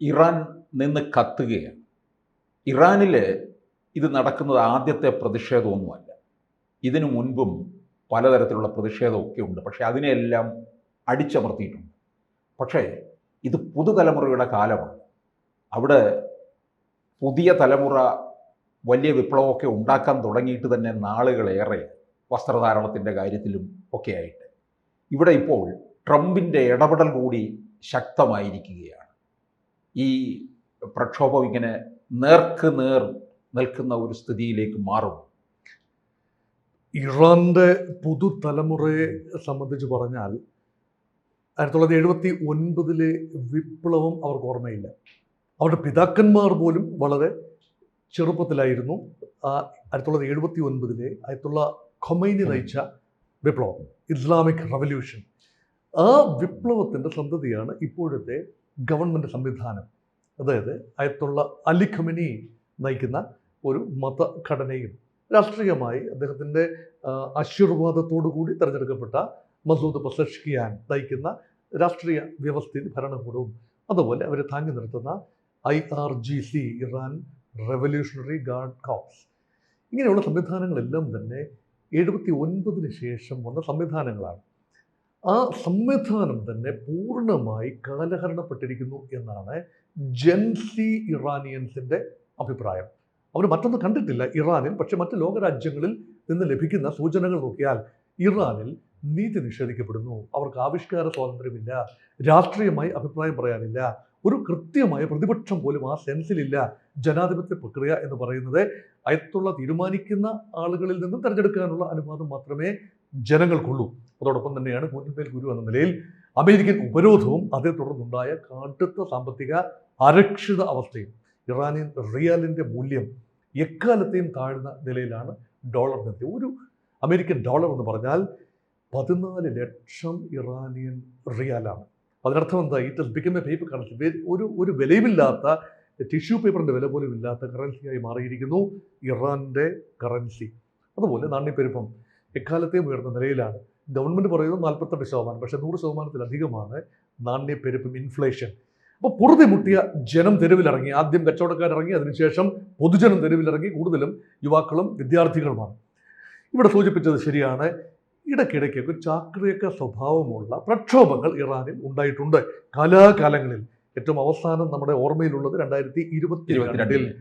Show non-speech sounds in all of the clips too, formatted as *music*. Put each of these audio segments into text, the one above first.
Iran നിന്ന് കത്തുകയാണ്. ഇറാനിൽ ഇത് നടക്കുന്നത് ആദ്യത്തെ പ്രതിഷേധമൊന്നുമല്ല. ഇതിനു മുൻപും പലതരത്തിലുള്ള പ്രതിഷേധമൊക്കെ ഉണ്ട്. പക്ഷേ അതിനെയെല്ലാം അടിച്ചമർത്തിയിട്ടുണ്ട്. പക്ഷേ ഇത് പുതുതലമുറയുടെ കാലമാണ്. അവിടെ പുതിയ തലമുറ വലിയ വിപ്ലവമൊക്കെ ഉണ്ടാക്കാൻ തുടങ്ങിയിട്ട് തന്നെ നാളുകളേറെ വസ്ത്രധാരണത്തിന്റെ കാര്യത്തിലും ഒക്കെ ആയിട്ട് ഇവിടെ ഇപ്പോൾ ട്രംപിന്റെ ഇടപെടൽ കൂടി ശക്തമായിരിക്കുകയാണ്. ഈ പ്രക്ഷോഭം ഇങ്ങനെ നേർക്ക് നേർ നിൽക്കുന്ന ഒരു സ്ഥിതിയിലേക്ക് മാറും. ഇറാന്റെ പുതുതലമുറയെ സംബന്ധിച്ച് പറഞ്ഞാൽ ആയിരത്തി തൊള്ളായിരത്തി എഴുപത്തി ഒൻപതിലെ വിപ്ലവം അവർക്ക് ഓർമ്മയില്ല. അവരുടെ പിതാക്കന്മാർ പോലും വളരെ ചെറുപ്പത്തിലായിരുന്നു. ആയിരത്തി തൊള്ളായിരത്തി എഴുപത്തി ഒൻപതിലെ ആയിരത്തുള്ള ഖൊമൈനി നയിച്ച വിപ്ലവം ഇസ്ലാമിക് റവല്യൂഷൻ. ആ വിപ്ലവത്തിന്റെ സന്തതിയാണ് ഇപ്പോഴത്തെ ഗവൺമെന്റ് സംവിധാനം. അതായത് അയത്തുള്ള അലി നയിക്കുന്ന ഒരു മതഘടനയും രാഷ്ട്രീയമായി അദ്ദേഹത്തിന്റെ കൂടി തിരഞ്ഞെടുക്കപ്പെട്ട മസൂദ് പസഷ്കിയാൻ നയിക്കുന്ന രാഷ്ട്രീയ വ്യവസ്ഥിതി ഭരണകൂടവും അതുപോലെ അവരെ താങ്ങി നിർത്തുന്ന I R G C Iran revolutionary guard corps. ഇങ്ങനെയുള്ള സംവിധാനങ്ങളെല്ലാം തന്നെ എഴുപത്തി ഒൻപതിന് ശേഷം വന്ന സംവിധാനങ്ങളാണ്. ആ സംവിധാനം തന്നെ പൂർണമായി കാലഹരണപ്പെട്ടിരിക്കുന്നു എന്നാണ് ജെൻസി ഇറാനിയൻസിന്റെ അഭിപ്രായം. അവർ മറ്റൊന്ന് കണ്ടിട്ടില്ല ഇറാനിൽ പക്ഷെ മറ്റ് ലോകരാജ്യങ്ങളിൽ നിന്ന് ലഭിക്കുന്ന സൂചനകൾ നോക്കിയാൽ ഇറാനിൽ നീതി നിഷേധിക്കപ്പെടുന്നു. അവർക്ക് ആവിഷ്കാര സ്വാതന്ത്ര്യമില്ല രാഷ്ട്രീയമായി അഭിപ്രായം പറയാനില്ല ഒരു കൃത്യമായ പ്രതിപക്ഷം പോലും ആ സെൻസിലില്ല ജനാധിപത്യ പ്രക്രിയ എന്ന് പറയുന്നത്. അയത്തുള്ള തീരുമാനിക്കുന്ന ആളുകളിൽ നിന്നും തിരഞ്ഞെടുക്കാനുള്ള അനുവാദം മാത്രമേ ജനങ്ങൾക്കുള്ളൂ. അതോടൊപ്പം തന്നെയാണ് കൂന്നിന്മേൽ ഗുരു എന്ന നിലയിൽ അമേരിക്കൻ ഉപരോധവും അതേ തുടർന്നുണ്ടായ കടുത്ത സാമ്പത്തിക അരക്ഷിത അവസ്ഥയും ഇറാനിയൻ റിയാലിന്റെ മൂല്യം എക്കാലത്തെയും താഴ്ന്ന നിലയിലാണ് ഡോളറിനെത്തി ഒരു അമേരിക്കൻ ഡോളർ എന്ന് പറഞ്ഞാൽ പതിനാല് ലക്ഷം ഇറാനിയൻ റിയാലാണ്. അതിനർത്ഥം എന്താ? It has become a paper currency ഒരു ഒരു വിലയുമില്ലാത്ത ടിഷ്യൂ പേപ്പറിന്റെ വില പോലും ഇല്ലാത്ത കറൻസിയായി മാറിയിരിക്കുന്നു ഇറാന്റെ കറൻസി അതുപോലെ നാണ്യപ്പെരുപ്പം. എക്കാലത്തെയും ഉയർന്ന നിലയിലാണ്. ഗവൺമെന്റ് പറയുന്നത് നാൽപ്പത്തെട്ട് ശതമാനം പക്ഷേ നൂറ് ശതമാനത്തിലധികമാണ് നാണ്യപ്പെരുപ്പും ഇൻഫ്ലേഷൻ അപ്പോൾ പൊറുതി മുട്ടിയ ജനം തെരുവിലിറങ്ങി. ആദ്യം കച്ചവടക്കാരിറങ്ങി അതിനുശേഷം പൊതുജനം തെരുവിലിറങ്ങി. കൂടുതലും യുവാക്കളും വിദ്യാർത്ഥികളുമാണ്. ഇവിടെ സൂചിപ്പിച്ചത് ശരിയാണ്. ഇടയ്ക്കിടയ്ക്കൊക്കെ ചാക്രിയൊക്കെ സ്വഭാവമുള്ള പ്രക്ഷോഭങ്ങൾ ഇറാനിൽ ഉണ്ടായിട്ടുണ്ട്. കാലാകാലങ്ങളിൽ ഏറ്റവും അവസാനം നമ്മുടെ ഓർമ്മയിലുള്ളത് രണ്ടായിരത്തി ഇരുപത്തി രണ്ടിൽ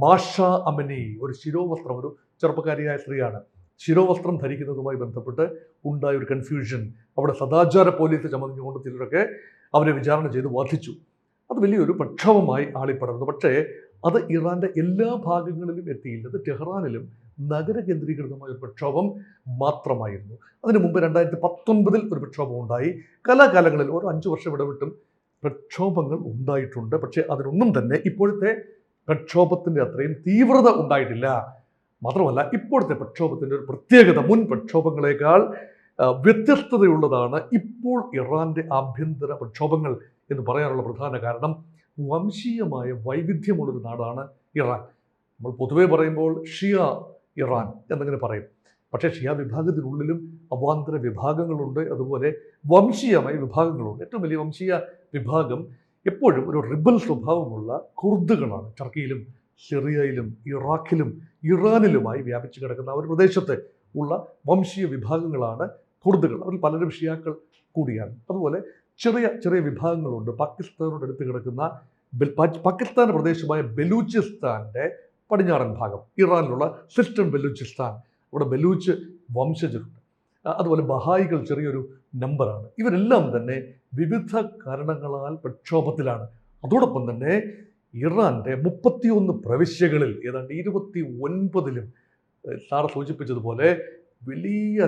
മാഷ അമനി ഒരു ശിരോവസ്ത്രം ഒരു ചെറുപ്പക്കാരിയായ സ്ത്രീയാണ്. ശിരോവസ്ത്രം ധരിക്കുന്നതുമായി ബന്ധപ്പെട്ട് ഉണ്ടായ ഒരു കൺഫ്യൂഷൻ അവിടെ സദാചാര പോലീസ് ചമഞ്ഞുകൊണ്ട് ചിലരൊക്കെ അവരെ വിചാരണ ചെയ്ത് വധിച്ചു. അത് വലിയൊരു പ്രക്ഷോഭമായി ആളിപ്പടർന്നു. പക്ഷേ അത് ഇറാന്റെ എല്ലാ ഭാഗങ്ങളിലും എത്തിയില്ല. അത് ടെഹ്റാനിലും നഗര കേന്ദ്രീകൃതമായ ഒരു പ്രക്ഷോഭം മാത്രമായിരുന്നു. അതിനു മുമ്പ് രണ്ടായിരത്തി പത്തൊൻപതിൽ ഒരു പ്രക്ഷോഭം ഉണ്ടായി. കലാകാലങ്ങളിൽ ഓരോ അഞ്ച് വർഷം ഇടവിട്ടും പ്രക്ഷോഭങ്ങൾ ഉണ്ടായിട്ടുണ്ട്. പക്ഷേ അതിനൊന്നും തന്നെ ഇപ്പോഴത്തെ പ്രക്ഷോഭത്തിന്റെ അത്രയും തീവ്രത ഉണ്ടായിട്ടില്ല. മാത്രമല്ല ഇപ്പോഴത്തെ പ്രക്ഷോഭത്തിന്റെ ഒരു പ്രത്യേകത മുൻ പ്രക്ഷോഭങ്ങളെക്കാൾ വ്യത്യസ്തതയുള്ളതാണ് ഇപ്പോൾ ഇറാന്റെ ആഭ്യന്തര പ്രക്ഷോഭങ്ങൾ എന്ന് പറയാനുള്ള പ്രധാന കാരണം വംശീയമായ വൈവിധ്യമുള്ളൊരു നാടാണ് ഇറാൻ. നമ്മൾ പൊതുവേ പറയുമ്പോൾ ഷിയ ഇറാൻ എന്നിങ്ങനെ പറയും. പക്ഷേ ഷിയ വിഭാഗത്തിനുള്ളിലും അവാന്തര വിഭാഗങ്ങളുണ്ട്. അതുപോലെ വംശീയമായ വിഭാഗങ്ങളുണ്ട്. ഏറ്റവും വലിയ വംശീയ വിഭാഗം എപ്പോഴും ഒരു റിബൽ സ്വഭാവമുള്ള കുർദുകളാണ്. ടർക്കിയിലും സിറിയയിലും ഇറാഖിലും ഇറാനിലുമായി വ്യാപിച്ചു കിടക്കുന്ന ഒരു പ്രദേശത്ത് ഉള്ള വംശീയ വിഭാഗങ്ങളാണ് കുർദുകൾ. അവരിൽ പലരും ഷിയാക്കൾ കൂടിയാണ്. അതുപോലെ ചെറിയ ചെറിയ വിഭാഗങ്ങളുണ്ട്. പാകിസ്ഥാനോട് അടുത്ത് കിടക്കുന്ന പാകിസ്ഥാൻ പ്രദേശമായ ബലൂചിസ്ഥാന്റെ പടിഞ്ഞാറൻ ഭാഗം. ഇറാനിലുള്ള സിസ്റ്റം ബലൂചിസ്ഥാൻ. അവിടെ ബലൂച്ച് വംശജരുണ്ട്. അതുപോലെ ബഹായികൾ ചെറിയൊരു നമ്പറാണ്. ഇവരെല്ലാം തന്നെ വിവിധ കാരണങ്ങളാൽ പ്രക്ഷോഭത്തിലാണ്. അതോടൊപ്പം തന്നെ ഇറാന്റെ മുപ്പത്തിയൊന്ന് പ്രവിശ്യകളിൽ ഏതാണ്ട് ഇരുപത്തി ഒൻപതിലും സാറ സൂചിപ്പിച്ചതുപോലെ വലിയ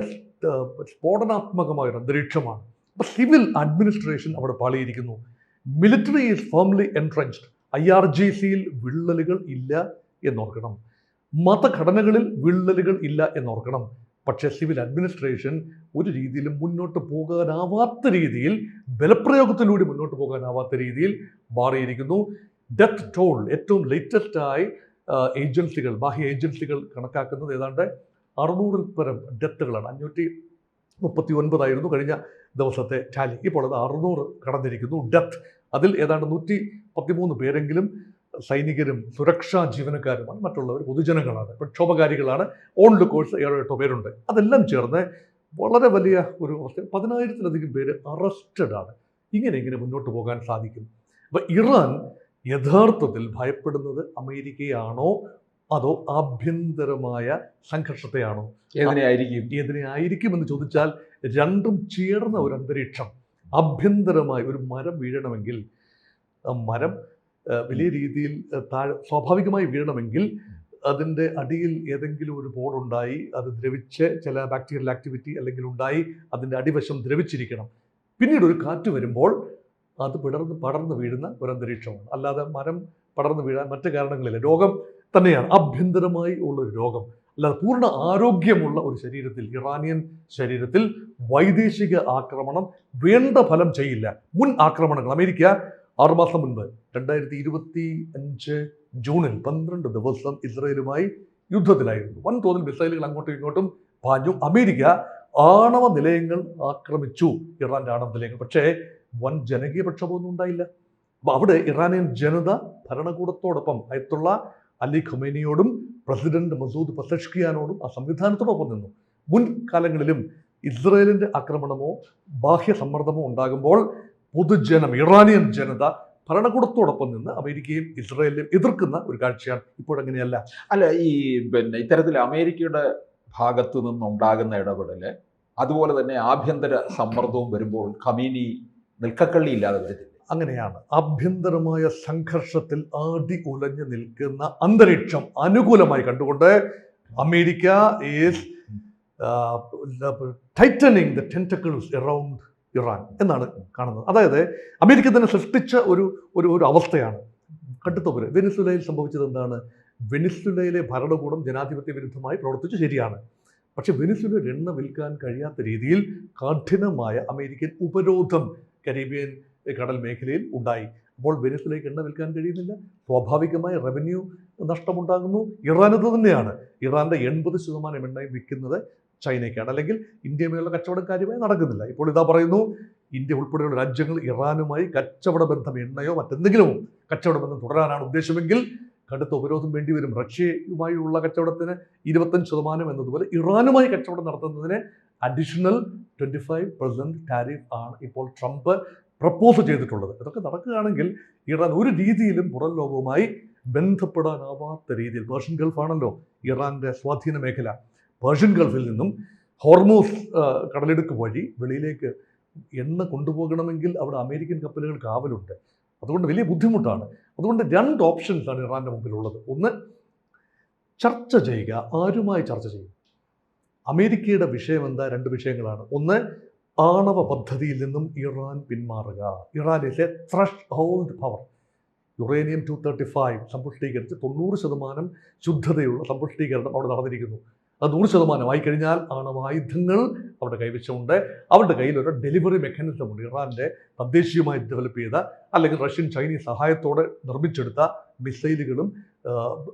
സ്ഫോടനാത്മകമായ ഒരു അന്തരീക്ഷമാണ്. അപ്പോൾ സിവിൽ അഡ്മിനിസ്ട്രേഷൻ അവിടെ പാളിയിരിക്കുന്നു. Military is firmly entrenched. I R G സിയിൽ വിള്ളലുകൾ ഇല്ല എന്നോർക്കണം. മതഘടനകളിൽ വിള്ളലുകൾ ഇല്ല എന്നോർക്കണം. പക്ഷേ സിവിൽ അഡ്മിനിസ്ട്രേഷൻ ഒരു രീതിയിലും മുന്നോട്ട് പോകാനാവാത്ത രീതിയിൽ ബലപ്രയോഗത്തിലൂടെ മുന്നോട്ട് പോകാനാവാത്ത രീതിയിൽ മാറിയിരിക്കുന്നു. ഡെത്ത് ടോൾ ഏറ്റവും ലേറ്റസ്റ്റ് ആയി ഏജൻസികൾ ബാഹ്യ ഏജൻസികൾ കണക്കാക്കുന്നത് ഏതാണ്ട് അറുന്നൂറിൽ പരം ഡെത്തുകളാണ് അഞ്ഞൂറ്റി മുപ്പത്തി ഒൻപതായിരുന്നു കഴിഞ്ഞ ദിവസത്തെ ടാലി ഇപ്പോൾ അത് അറുന്നൂറ് കടന്നിരിക്കുന്നു. ഡെത്ത് അതിൽ ഏതാണ്ട് നൂറ്റി പത്തിമൂന്ന് പേരെങ്കിലും സൈനികരും സുരക്ഷാ ജീവനക്കാരുമാണ്. മറ്റുള്ളവർ പൊതുജനങ്ങളാണ്. പ്രക്ഷോഭകാരികളാണ് ഓൺ കോഴ്സ് ഏഴോ എട്ടോ പേരുണ്ട്. അതെല്ലാം ചേർന്ന് വളരെ വലിയ ഒരു അവസ്ഥ. പതിനായിരത്തിലധികം പേര് അറസ്റ്റഡ് ആണ്. ഇങ്ങനെ ഇങ്ങനെ മുന്നോട്ട് പോകാൻ സാധിക്കും. അപ്പോൾ ഇറാൻ യഥാർത്ഥത്തിൽ ഭയപ്പെടുന്നത് അമേരിക്കയാണോ അതോ ആഭ്യന്തരമായ സംഘർഷത്തെയാണോ? എതിനെയായിരിക്കും എതിനെയായിരിക്കും ആയിരിക്കുമെന്ന് ചോദിച്ചാൽ രണ്ടും ചേർന്ന ഒരു അന്തരീക്ഷം. ആഭ്യന്തരമായി ഒരു മരം വീഴണമെങ്കിൽ മരം വലിയ രീതിയിൽ താഴെ സ്വാഭാവികമായി വീഴണമെങ്കിൽ അതിന്റെ അടിയിൽ ഏതെങ്കിലും ഒരു ബോർഡുണ്ടായി അത് ദ്രവിച്ച് ചില ബാക്ടീരിയൽ ആക്ടിവിറ്റി അല്ലെങ്കിൽ ഉണ്ടായി അതിന്റെ അടിവശം ദ്രവിച്ചിരിക്കണം. പിന്നീട് ഒരു കാറ്റ് വരുമ്പോൾ അത് പിടർന്ന് പടർന്ന് വീഴുന്ന ഒരു അന്തരീക്ഷമാണ് അല്ലാതെ മരം പടർന്ന് വീഴാൻ മറ്റു കാരണങ്ങളില്ല. രോഗം തന്നെയാണ്. ആഭ്യന്തരമായി ഉള്ള ഒരു രോഗം. അല്ലാതെ പൂർണ ആരോഗ്യമുള്ള ഒരു ശരീരത്തിൽ ഇറാനിയൻ ശരീരത്തിൽ വൈദേശിക ആക്രമണം വേണ്ട ഫലം ചെയ്യില്ല. മുൻ ആക്രമണങ്ങൾ. അമേരിക്ക ആറുമാസം മുൻപ് രണ്ടായിരത്തി ഇരുപത്തി അഞ്ച് ജൂണിൽ പന്ത്രണ്ട് ദിവസം ഇസ്രയേലുമായി യുദ്ധത്തിലായിരുന്നു. വൻതോതിൽ മിസൈലുകൾ അങ്ങോട്ടും ഇങ്ങോട്ടും പാഞ്ഞു. അമേരിക്ക ആണവ നിലയങ്ങൾ ആക്രമിച്ചു. ഇറാന്റെ ആണവ നിലയങ്ങൾ. പക്ഷേ വൻ ജനകീയ പ്രക്ഷോഭമൊന്നും ഉണ്ടായില്ല. അപ്പൊ അവിടെ ഇറാനിയൻ ജനത ഭരണകൂടത്തോടൊപ്പം അയത്തുള്ള അലി ഖുമേനിയോടും പ്രസിഡന്റ് മസൂദ് പസഷ്കിയാനോടും ആ സംവിധാനത്തോടൊപ്പം നിന്നു. മുൻകാലങ്ങളിലും ഇസ്രയേലിന്റെ ആക്രമണമോ ബാഹ്യ സമ്മർദ്ദമോ ഉണ്ടാകുമ്പോൾ പൊതുജനം ഇറാനിയൻ ജനത ഭരണകൂടത്തോടൊപ്പം നിന്ന് അമേരിക്കയും ഇസ്രയേലും എതിർക്കുന്ന ഒരു കാഴ്ചയാണ് ഇപ്പോഴങ്ങനെയല്ല അല്ല ഈ പിന്നെ ഇത്തരത്തിൽ അമേരിക്കയുടെ ഭാഗത്തു നിന്നുണ്ടാകുന്ന ഇടപെടൽ അതുപോലെ തന്നെ ആഭ്യന്തര സമ്മർദ്ദവും വരുമ്പോൾ കമീനി നിൽക്കക്കള്ളി ഇല്ലാതെ വരുന്നില്ല അങ്ങനെയാണ് ആഭ്യന്തരമായ സംഘർഷത്തിൽ ആടി ഉലഞ്ഞു നിൽക്കുന്ന അന്തരീക്ഷം അനുകൂലമായി കണ്ടുകൊണ്ട് America is tightening the tentacles around Iran എന്നാണ് കാണുന്നത്. അതായത് അമേരിക്ക തന്നെ സൃഷ്ടിച്ച ഒരു ഒരു ഒരു അവസ്ഥയാണ്. കടുത്ത പോലെ വെനിസുലയിൽ സംഭവിച്ചത് എന്താണ്? വെനിസുലയിലെ ഭരണകൂടം ജനാധിപത്യ വിരുദ്ധമായി പ്രവർത്തിച്ചു ശരിയാണ്. പക്ഷെ വെനിസുലയുടെ എണ്ണ വിൽക്കാൻ കഴിയാത്ത രീതിയിൽ കഠിനമായ അമേരിക്കൻ ഉപരോധം കരീബിയൻ കടൽ മേഖലയിൽ ഉണ്ടായി. അപ്പോൾ വെനിസുലയ്ക്ക് എണ്ണ വിൽക്കാൻ കഴിയുന്നില്ല. സ്വാഭാവികമായ റവന്യൂ നഷ്ടമുണ്ടാകുന്നു. ഇറാനത് തന്നെയാണ്. ഇറാന്റെ എൺപത് ശതമാനം എണ്ണയും വിൽക്കുന്നത് ചൈനയ്ക്കാണ്. അല്ലെങ്കിൽ ഇന്ത്യയുമായുള്ള കച്ചവടം കാര്യമായി നടക്കുന്നില്ല. ഇപ്പോൾ ഇതാ പറയുന്നു ഇന്ത്യ ഉൾപ്പെടെയുള്ള രാജ്യങ്ങൾ ഇറാനുമായി കച്ചവട ബന്ധം എണ്ണയോ മറ്റെന്തെങ്കിലും കച്ചവട ബന്ധം തുടരാനാണ് ഉദ്ദേശമെങ്കിൽ കടുത്ത ഉപരോധം വേണ്ടിവരും. റഷ്യയുമായുള്ള കച്ചവടത്തിന് ഇരുപത്തഞ്ച് ശതമാനം എന്നതുപോലെ ഇറാനുമായി കച്ചവടം നടത്തുന്നതിന് additional twenty five percent tariff ആണ് ഇപ്പോൾ ട്രംപ് പ്രപ്പോസ് ചെയ്തിട്ടുള്ളത്. ഇതൊക്കെ നടക്കുകയാണെങ്കിൽ ഇറാൻ ഒരു രീതിയിലും പുറം ലോകവുമായി ബന്ധപ്പെടാനാവാത്ത രീതിയിൽ പേർഷ്യൻ ഗൾഫാണല്ലോ ഇറാന്റെ സ്വാധീന മേഖല. പേർഷ്യൻ ഗൾഫിൽ നിന്നും ഹോർമോസ് കടലിടുക്ക് വഴി വെളിയിലേക്ക് എണ്ണ കൊണ്ടുപോകണമെങ്കിൽ അവിടെ അമേരിക്കൻ കപ്പലുകൾ കാവലുണ്ട് അതുകൊണ്ട് വലിയ ബുദ്ധിമുട്ടാണ്. അതുകൊണ്ട് രണ്ട് ഓപ്ഷൻസാണ് ഇറാന്റെ മുമ്പിലുള്ളത്. ഒന്ന് ചർച്ച ചെയ്യുക ആരുമായി ചർച്ച ചെയ്യുക അമേരിക്കയുടെ വിഷയം എന്താ? രണ്ട് വിഷയങ്ങളാണ്. ഒന്ന് ആണവ പദ്ധതിയിൽ നിന്നും ഇറാൻ പിന്മാറുക. ഇറാനിലെ threshold power uranium to thirty five സമ്പുഷ്ടീകരിച്ച് തൊണ്ണൂറ് ശതമാനം ശുദ്ധതയുള്ള സമ്പുഷ്ടീകരണം അവിടെ നടന്നിരിക്കുന്നു. അത് നൂറ് ശതമാനമായി കഴിഞ്ഞാൽ ആണവായുധങ്ങൾ അവരുടെ കൈവശമുണ്ട്. അവരുടെ കയ്യിൽ ഒരു ഡെലിവറി മെക്കാനിസം ഉണ്ട്. ഇറാന്റെ തദ്ദേശീയമായി ഡെവലപ്പ് ചെയ്ത അല്ലെങ്കിൽ റഷ്യൻ ചൈനീസ് സഹായത്തോടെ നിർമ്മിച്ചെടുത്ത മിസൈലുകളും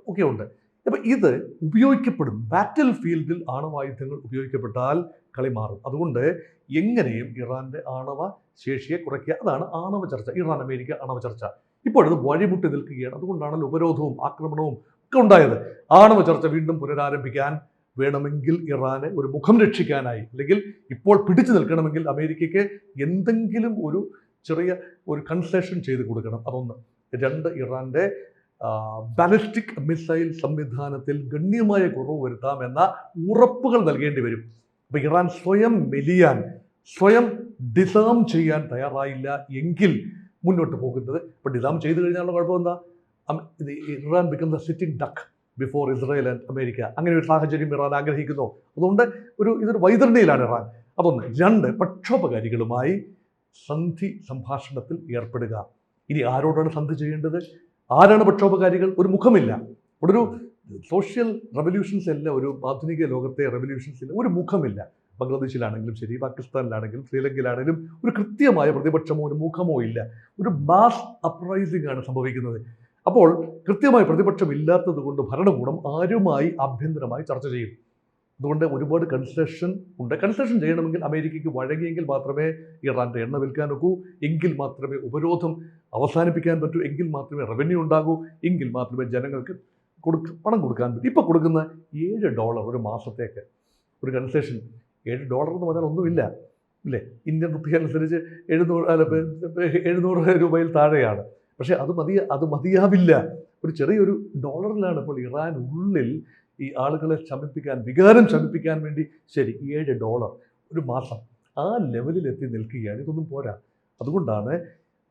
ഒക്കെ ഉണ്ട്. അപ്പം ഇത് ഉപയോഗിക്കപ്പെടും. ബാറ്റിൽ ഫീൽഡിൽ ആണവായുധങ്ങൾ ഉപയോഗിക്കപ്പെട്ടാൽ കളി മാറും. അതുകൊണ്ട് എങ്ങനെയും ഇറാന്റെ ആണവ ശേഷിയെ കുറയ്ക്കുക. അതാണ് ആണവ ചർച്ച. ഇറാൻ അമേരിക്ക ആണവ ചർച്ച. ഇപ്പോഴത് വഴിമുട്ടി നിൽക്കുകയാണ്. അതുകൊണ്ടാണല്ലോ ഉപരോധവും ആക്രമണവും ഒക്കെ ഉണ്ടായത്. ആണവ ചർച്ച വീണ്ടും പുനരാരംഭിക്കാൻ വേണമെങ്കിൽ ഇറാനെ ഒരു മുഖം രക്ഷിക്കാനായി അല്ലെങ്കിൽ ഇപ്പോൾ പിടിച്ചു നിൽക്കണമെങ്കിൽ അമേരിക്കയ്ക്ക് എന്തെങ്കിലും ഒരു ചെറിയ ഒരു കൺസെഷൻ ചെയ്ത് കൊടുക്കണം. അതൊന്ന്. രണ്ട് ഇറാന്റെ ബാലിസ്റ്റിക് മിസൈൽ സംവിധാനത്തിൽ ഗണ്യമായ കുറവ് വരുത്താമെന്ന ഉറപ്പുകൾ നൽകേണ്ടി വരും. അപ്പോൾ ഇറാൻ സ്വയം മെലിയാൻ സ്വയം ഡിസാം ചെയ്യാൻ തയ്യാറായില്ല എങ്കിൽ മുന്നോട്ട് പോകുന്നത്. ഇപ്പോൾ ഡിസാം ചെയ്തു കഴിഞ്ഞാലുള്ള കുഴപ്പം എന്താ? അം- ഇത് Iran become the sitting duck before Israel and America അങ്ങനെ ഒരു സാഹചര്യം ഇറാൻ ആഗ്രഹിക്കുന്നു. അതുകൊണ്ട് ഒരു ഇതൊരു വൈതൃണിയിലാണ് ഇറാൻ. അതൊന്ന്. രണ്ട് പ്രക്ഷോഭകാരികളുമായി സന്ധി സംഭാഷണത്തിൽ ഏർപ്പെടുക. ഇനി ആരോടാണ് സന്ധി ചെയ്യേണ്ടത്? ആരാണ് പ്രക്ഷോഭകാരികൾ? ഒരു മുഖമില്ല. ഒരു സോഷ്യൽ റെവല്യൂഷൻസ് അല്ല ഒരു ആധുനിക ലോകത്തെ റെവല്യൂഷൻസിൽ ഒരു മുഖമില്ല. ബംഗ്ലാദേശിലാണെങ്കിലും ശരി പാകിസ്ഥാനിലാണെങ്കിലും ശ്രീലങ്കയിലാണെങ്കിലും ഒരു കൃത്യമായ പ്രതിപക്ഷമോ ഒരു മുഖമോ ഇല്ല. ഒരു മാസ് അപ്രൈസിംഗ് ആണ് സംഭവിക്കുന്നത്. അപ്പോൾ കൃത്യമായി പ്രതിപക്ഷം ഇല്ലാത്തത് കൊണ്ട് ഭരണകൂടം ആരുമായി ആഭ്യന്തരമായി ചർച്ച ചെയ്യും. അതുകൊണ്ട് ഒരുപാട് കൺസെഷൻ ഉണ്ട്. കൺസെഷൻ ചെയ്യണമെങ്കിൽ അമേരിക്കയ്ക്ക് വഴങ്ങിയെങ്കിൽ മാത്രമേ ഇറാന്റെ എണ്ണ വിൽക്കാൻ നോക്കൂ എങ്കിൽ മാത്രമേ ഉപരോധം അവസാനിപ്പിക്കാൻ പറ്റൂ. എങ്കിൽ മാത്രമേ റവന്യൂ ഉണ്ടാകൂ. എങ്കിൽ മാത്രമേ ജനങ്ങൾക്ക് കൊടുക്ക പണം കൊടുക്കാൻ പറ്റും. ഇപ്പോൾ കൊടുക്കുന്ന ഏഴ് ഡോളർ ഒരു മാസത്തേക്ക് ഒരു കൺസെഷൻ. ഏഴ് ഡോളർ എന്ന് പറഞ്ഞാൽ ഒന്നുമില്ല. അല്ലേ? ഇന്ത്യൻ റുപ്പി അനുസരിച്ച് എഴുന്നൂറ് അല്ല എഴുന്നൂറ് രൂപയിൽ താഴെയാണ്. പക്ഷേ അത് മതി അത് മതിയാവില്ല. ഒരു ചെറിയൊരു ഡോളറിലാണ് ഇപ്പോൾ ഇറാൻ ഉള്ളിൽ ഈ ആളുകളെ ശമിപ്പിക്കാൻ വികാരം ശമിപ്പിക്കാൻ വേണ്ടി ശരി ഏഴ് ഡോളർ ഒരു മാസം ആ ലെവലിൽ എത്തി നിൽക്കുകയാണ്. ഇതൊന്നും പോരാ. അതുകൊണ്ടാണ്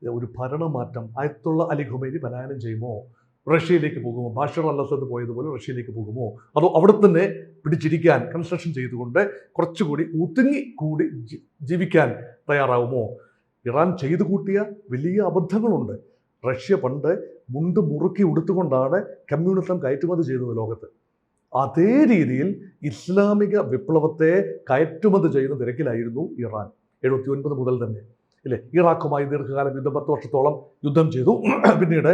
ഒരു ഭരണമാറ്റം അയത്തുള്ള അലി ഖുമൈനി പലായനം ചെയ്യുമോ? റഷ്യയിലേക്ക് പോകുമോ? ബാഷർ അൽ പോയതുപോലെ റഷ്യയിലേക്ക് പോകുമോ? അതോ അവിടെ തന്നെ പിടിച്ചിരിക്കാൻ കൺസ്ട്രക്ഷൻ ചെയ്തുകൊണ്ട് കുറച്ചുകൂടി ഒതുങ്ങി കൂടി ജീവിക്കാൻ തയ്യാറാവുമോ? ഇറാൻ ചെയ്തു കൂട്ടിയ വലിയ അബദ്ധങ്ങളുണ്ട്. റഷ്യ പണ്ട് മുണ്ട് മുറുക്കി ഉടുത്തുകൊണ്ടാണ് കമ്മ്യൂണിസം കയറ്റുമതി ചെയ്തത് ലോകത്ത്. അതേ രീതിയിൽ ഇസ്ലാമിക വിപ്ലവത്തെ കയറ്റുമതി ചെയ്യുന്ന തിരക്കിലായിരുന്നു ഇറാൻ എഴുപത്തി ഒൻപത് മുതൽ തന്നെ. ഇല്ലേ? ഇറാഖുമായി ദീർഘകാലം യുദ്ധം പത്ത് വർഷത്തോളം യുദ്ധം ചെയ്തു. *clears throat* പിന്നീട്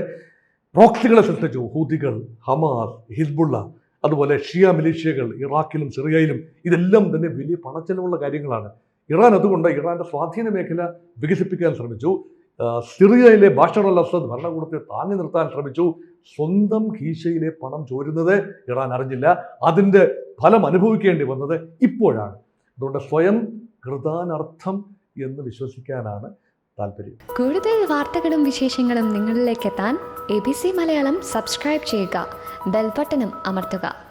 പ്രോക്സികളെ സൃഷ്ടിച്ചു. ഹൂതികൾ ഹമാസ് ഹിസ്ബുള്ള അതുപോലെ ഷിയ മിലീഷ്യകൾ ഇറാഖിലും സിറിയയിലും ഇതെല്ലാം തന്നെ വലിയ പണച്ചെലവുള്ള കാര്യങ്ങളാണ്. ഇറാൻ അതുകൊണ്ട് ഇറാന്റെ സ്വാധീന മേഖല വികസിപ്പിക്കാൻ ശ്രമിച്ചു. സിറിയയിലെ ബാഷർ അസദ് ഭരണകൂടത്തെ താങ്ങി നിർത്താൻ ശ്രമിച്ചു. സ്വന്തം കീശയിലെ പണം ചോരുന്നത് ഇറാൻ അറിഞ്ഞില്ല. അതിന്റെ ഫലം അനുഭവിക്കേണ്ടി വന്നത് ഇപ്പോഴാണ്. അതുകൊണ്ട് സ്വയം കൃതാനർത്ഥം എന്ന് വിശ്വസിക്കാനാണ് താല്പര്യം. കൂടുതൽ വാർത്തകളും വിശേഷങ്ങളും നിങ്ങളിലേക്ക് എത്താൻ A B C Malayalam subscribe ചെയ്യുക. ബെൽബട്ടനും അമർത്തുക.